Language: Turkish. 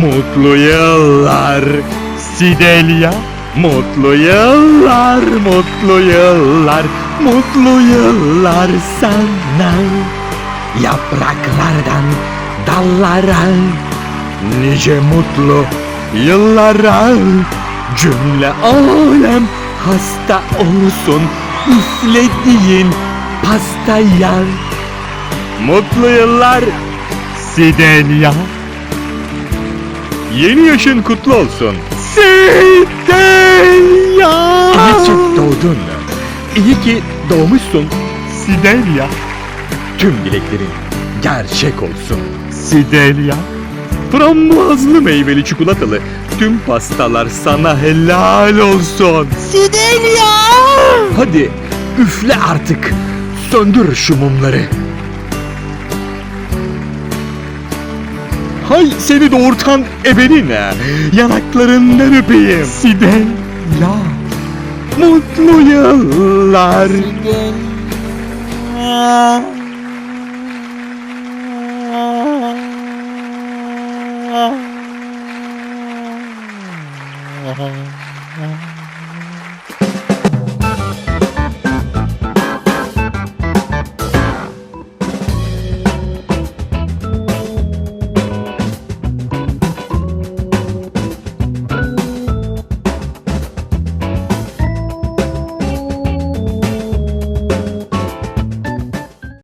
Mutlu yıllar Sidelya. Mutlu yıllar, mutlu yıllar, mutlu yıllar sana. Yapraklardan dallara Nice mutlu yıllara. Cümle alem hasta olsun Üflediğin pastaya. Mutlu yıllar Sidelya Yeni yaşın kutlu olsun. Sidelya. İyi ki doğdun. İyi ki doğmuşsun. Sidelya. Tüm dileklerin gerçek olsun. Sidelya. Frambuazlı meyveli çikolatalı tüm pastalar sana helal olsun. Sidelya! Hadi üfle artık. Söndür şu mumları. Hay seni doğurtan ebeline yanaklarından öpeyim. Sidelya. Mutlu yıllar. Sidelya.